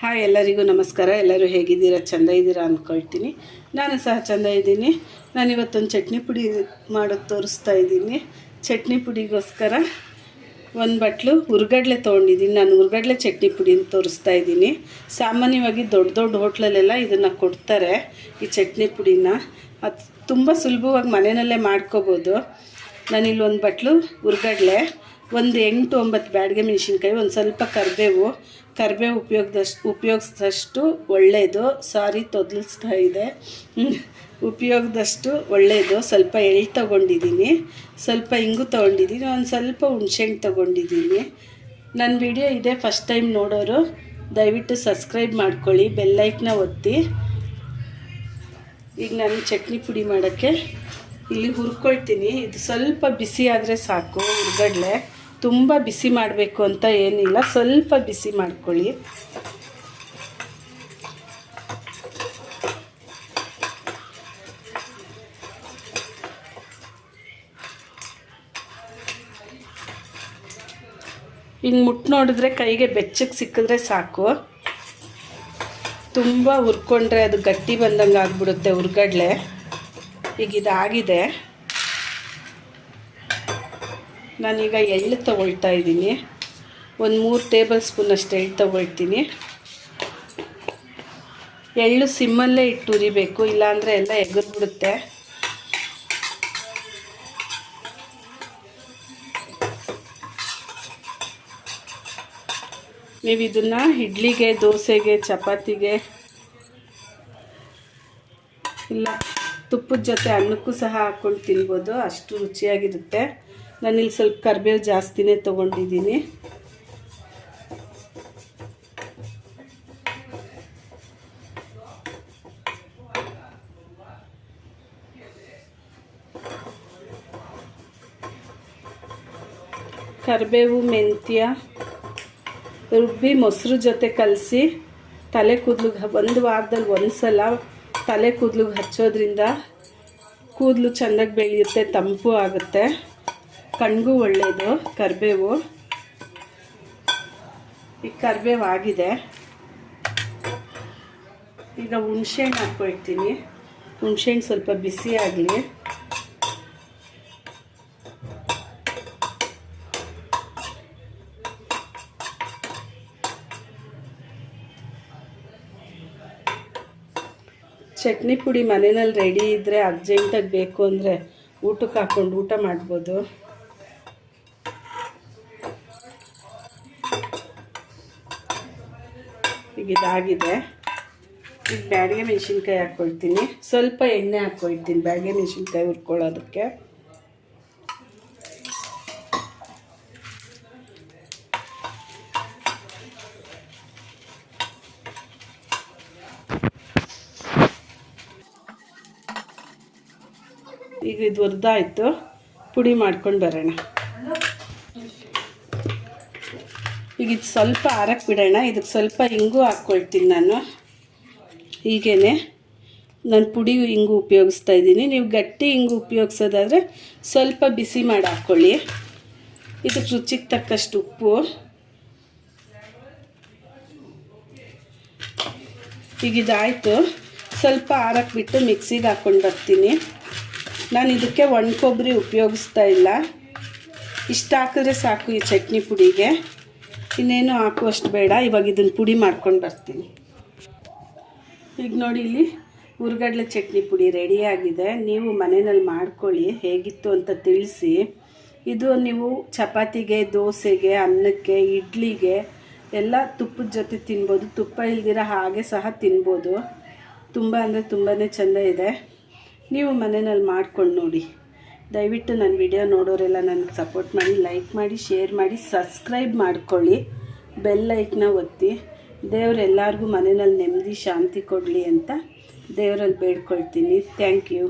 Hi, ಎಲ್ಲರಿಗೂ ನಮಸ್ಕಾರ. ಎಲ್ಲರೂ ಹೇಗಿದ್ದೀರಾ? ಚೆಂದ ಇದ್ದೀರಾ ಅಂದ್ಕೊಳ್ತೀನಿ ನಾನು ಸಹ ಚೆಂದ ಇದ್ದೀನಿ. ನಾನು ಇವತ್ತೊಂದು ಚಟ್ನಿ ಪುಡಿ ಮಾಡೋದು ತೋರಿಸ್ತಾ ಇದ್ದೀನಿ. ಚಟ್ನಿ ಪುಡಿಗೋಸ್ಕರ ಒಂದು ಬಟ್ಲು ಹುರ್ಗಡ್ಲೆ ತೊಗೊಂಡಿದ್ದೀನಿ. ನಾನು ಹುರ್ಗಡ್ಲೆ ಚಟ್ನಿ ಪುಡಿನ ತೋರಿಸ್ತಾ ಇದ್ದೀನಿ. ಸಾಮಾನ್ಯವಾಗಿ ದೊಡ್ಡ ದೊಡ್ಡ ಹೋಟ್ಲಲ್ಲೆಲ್ಲ ಇದನ್ನು ಕೊಡ್ತಾರೆ ಈ ಚಟ್ನಿ ಪುಡಿನ. ಅದು ತುಂಬ ಸುಲಭವಾಗಿ ಮನೆಯಲ್ಲೇ ಮಾಡ್ಕೋಬೋದು. ನಾನಿಲ್ಲಿ ಒಂದು ಬಟ್ಲು ಹುರ್ಗಡ್ಲೆ ಒಂದು ಎಂಟು ಒಂಬತ್ತು ಬ್ಯಾಡಿಗೆ ಮೆಣಸಿನ್ಕಾಯಿ, ಒಂದು ಸ್ವಲ್ಪ ಕರಿಬೇವು ಕರಿಬೇವು ಉಪಯೋಗದಷ್ಟು ಉಪಯೋಗಿಸಿದಷ್ಟು ಒಳ್ಳೆಯದು ಸಾರಿ ತೊದಲಿಸ್ತಾ ಇದೆ. ಉಪಯೋಗದಷ್ಟು ಒಳ್ಳೆಯದು ಸ್ವಲ್ಪ ಎಳ್ಳು ತೊಗೊಂಡಿದ್ದೀನಿ ಸ್ವಲ್ಪ ಇಂಗು ತೊಗೊಂಡಿದ್ದೀನಿ ಒಂದು ಸ್ವಲ್ಪ ಹುಣ್ಸೆಹಣ್ಣು ತೊಗೊಂಡಿದ್ದೀನಿ ನನ್ನ ವಿಡಿಯೋ ಇದೇ ಫಸ್ಟ್ ಟೈಮ್ ನೋಡೋರು, ದಯವಿಟ್ಟು ಸಬ್ಸ್ಕ್ರೈಬ್ ಮಾಡ್ಕೊಳ್ಳಿ ಬೆಲ್ಲೈಕ್ನ ಒತ್ತಿ. ಈಗ ನಾನು ಚಟ್ನಿ ಪುಡಿ ಮಾಡೋಕ್ಕೆ ಇಲ್ಲಿ ಹುರ್ಕೊಳ್ತೀನಿ. ಇದು ಸ್ವಲ್ಪ ಬಿಸಿ ಆದರೆ ಸಾಕು, ಹುರ್ಗಡ್ಲೆ. ತುಂಬ ಬಿಸಿ ಮಾಡಬೇಕು ಅಂತ ಏನಿಲ್ಲ. ಸ್ವಲ್ಪ ಬಿಸಿ ಮಾಡ್ಕೊಳ್ಳಿ. ಹಿಂಗೆ ಮುಟ್ಟು ನೋಡಿದ್ರೆ ಕೈಗೆ ಬೆಚ್ಚಗೆ ಸಿಕ್ಕಿದ್ರೆ ಸಾಕು. ತುಂಬ ಹುರ್ಕೊಂಡ್ರೆ ಅದು ಗಟ್ಟಿ ಬಂದಂಗೆ ಆಗ್ಬಿಡುತ್ತೆ ಹುರ್ಗಡ್ಲೆ. ಈಗ ಇದಾಗಿದೆ. ನಾನೀಗ ಎಳ್ಳು ತಗೊಳ್ತಾ ಇದ್ದೀನಿ. ಒಂದು ಮೂರು ಟೇಬಲ್ ಸ್ಪೂನ್ ಅಷ್ಟು ಎಳ್ಳು ತಗೊಳ್ತೀನಿ. ಎಳ್ಳು ಸಿಮ್ಮಲ್ಲೇ ಇಟ್ಟು ಉರಿಬೇಕು, ಇಲ್ಲಾಂದರೆ ಎಲ್ಲ ಎಗರ್ಬಿಡುತ್ತೆ. ನೀವು ಇದನ್ನು ಇಡ್ಲಿಗೆ, ದೋಸೆಗೆ, ಚಪಾತಿಗೆ, ಇಲ್ಲ ತುಪ್ಪದ ಜೊತೆ ಅನ್ನಕ್ಕೂ ಸಹ ಹಾಕ್ಕೊಂಡು ತಿನ್ಬೋದು, ಅಷ್ಟು ರುಚಿಯಾಗಿರುತ್ತೆ. ನಾನಿಲ್ಲಿ ಸ್ವಲ್ಪ ಕರಿಬೇವು ಜಾಸ್ತಿನೇ ತೊಗೊಂಡಿದ್ದೀನಿ. ಕರಿಬೇವು, ಮೆಂತ್ಯ, ರುಬ್ಬಿ ಮೊಸರು ಜೊತೆ ಕಲಸಿ ತಲೆ ಕೂದಲಿಗೆ ಒಂದು ವಾರದಲ್ಲಿ ಒಂದು ಸಲ ತಲೆ ಕೂದಲಿಗೆ ಹಚ್ಚೋದ್ರಿಂದ ಕೂದಲು ಚೆನ್ನಾಗಿ ಬೆಳೆಯುತ್ತೆ, ತಂಪು ಆಗುತ್ತೆ. ಕಣ್ಗೂ ಒಳ್ಳೆಯದು ಕರಿಬೇವು. ಈ ಕರಿಬೇವು ಆಗಿದೆ. ಈಗ ಹುಣ್ಸೆಹಣ್ಣು ಹಾಕ್ಕೊಳ್ತೀನಿ. ಹುಣ್ಸೆಹಣ್ಣು ಸ್ವಲ್ಪ ಬಿಸಿ ಆಗಲಿ. ಚಟ್ನಿ ಪುಡಿ ಮನೆಯಲ್ಲಿ ರೆಡಿ ಇದ್ದರೆ ಅರ್ಜೆಂಟಾಗಿ ಬೇಕು ಅಂದರೆ ಊಟಕ್ಕೆ ಹಾಕ್ಕೊಂಡು ಊಟ ಮಾಡ್ಬೋದು. ಇದಾಗಿದೆ. ಈಗ ಬ್ಯಾಡಿಗೆ ಮೆಣಸಿನ್ಕಾಯಿ ಹಾಕ್ಕೊಳ್ತೀನಿ ಸ್ವಲ್ಪ ಎಣ್ಣೆ ಹಾಕ್ಕೊಳ್ತೀನಿ ಬ್ಯಾಡಿಗೆ ಮೆಣಸಿನ್ಕಾಯಿ ಹುರ್ಕೊಳ್ಳೋದಕ್ಕೆ. ಈಗ ಇದು ಹುರಿದಾಯ್ತು. ಪುಡಿ ಮಾಡ್ಕೊಂಡು ಬರೋಣ. ಈಗ ಇದು ಸ್ವಲ್ಪ ಆರಕ್ಕೆ ಬಿಡೋಣ. ಇದಕ್ಕೆ ಸ್ವಲ್ಪ ಹಿಂಗೂ ಹಾಕ್ಕೊಳ್ತೀನಿ ನಾನು. ಹೀಗೇ ನಾನು ಪುಡಿ ಹಿಂಗು ಉಪಯೋಗಿಸ್ತಾ ಇದ್ದೀನಿ. ನೀವು ಗಟ್ಟಿ ಹಿಂಗು ಉಪಯೋಗಿಸೋದಾದರೆ ಸ್ವಲ್ಪ ಬಿಸಿ ಮಾಡಿ ಹಾಕ್ಕೊಳ್ಳಿ. ಇದಕ್ಕೆ ರುಚಿಗೆ ತಕ್ಕಷ್ಟು ಉಪ್ಪು. ಈಗ ಇದಾಯಿತು. ಸ್ವಲ್ಪ ಆರಕ್ಕೆ ಬಿಟ್ಟು ಮಿಕ್ಸಿಗೆ ಹಾಕ್ಕೊಂಡು ಬರ್ತೀನಿ. ನಾನು ಇದಕ್ಕೆ ಒಣ ಕೊಬ್ಬರಿ ಉಪಯೋಗಿಸ್ತಾ ಇಲ್ಲ. ಇಷ್ಟು ಹಾಕಿದ್ರೆ ಸಾಕು ಈ ಚಟ್ನಿ ಪುಡಿಗೆ. ಇನ್ನೇನು ಹಾಕುವಷ್ಟು ಬೇಡ, ಇವಾಗ ಇದನ್ನು ಪುಡಿ ಮಾಡ್ಕೊಂಡು ಬರ್ತೀನಿ. ಈಗ ನೋಡಿ ಇಲ್ಲಿ ಹುರ್ಗಡ್ಲೆ ಚಟ್ನಿ ಪುಡಿ ರೆಡಿಯಾಗಿದೆ ನೀವು ಮನೆಯಲ್ಲಿ ಮಾಡ್ಕೊಳ್ಳಿ, ಹೇಗಿತ್ತು ಅಂತ ತಿಳಿಸಿ. ಇದು ನೀವು ಚಪಾತಿಗೆ, ದೋಸೆಗೆ, ಅನ್ನಕ್ಕೆ, ಇಡ್ಲಿಗೆ ಎಲ್ಲ ತುಪ್ಪದ ಜೊತೆ ತಿನ್ಬೋದು. ತುಪ್ಪ ಇಲ್ದಿರ ಹಾಗೆ ಸಹ ತಿನ್ಬೋದು. ತುಂಬ ಅಂದರೆ ತುಂಬಾ ಚೆಂದ ಇದೆ. ನೀವು ಮನೆಯಲ್ಲಿ ಮಾಡ್ಕೊಂಡು ನೋಡಿ. ದಯವಿಟ್ಟು ನನ್ನ ವಿಡಿಯೋ ನೋಡೋರೆಲ್ಲ ನನಗೆ ಸಪೋರ್ಟ್ ಮಾಡಿ ಲೈಕ್ ಮಾಡಿ ಶೇರ್ ಮಾಡಿ ಸಬ್ಸ್ಕ್ರೈಬ್ ಮಾಡ್ಕೊಳ್ಳಿ. ಬೆಲ್ ಲೈಕ್ನ ಒತ್ತಿ ದೇವ್ರು ಎಲ್ಲರಿಗೂ ಮನೆಯಲ್ಲಿ ನೆಮ್ಮದಿ ಶಾಂತಿ ಕೊಡಲಿ ಅಂತ ದೇವರಲ್ಲಿ ಬೇಡ್ಕೊಳ್ತೀನಿ. Thank you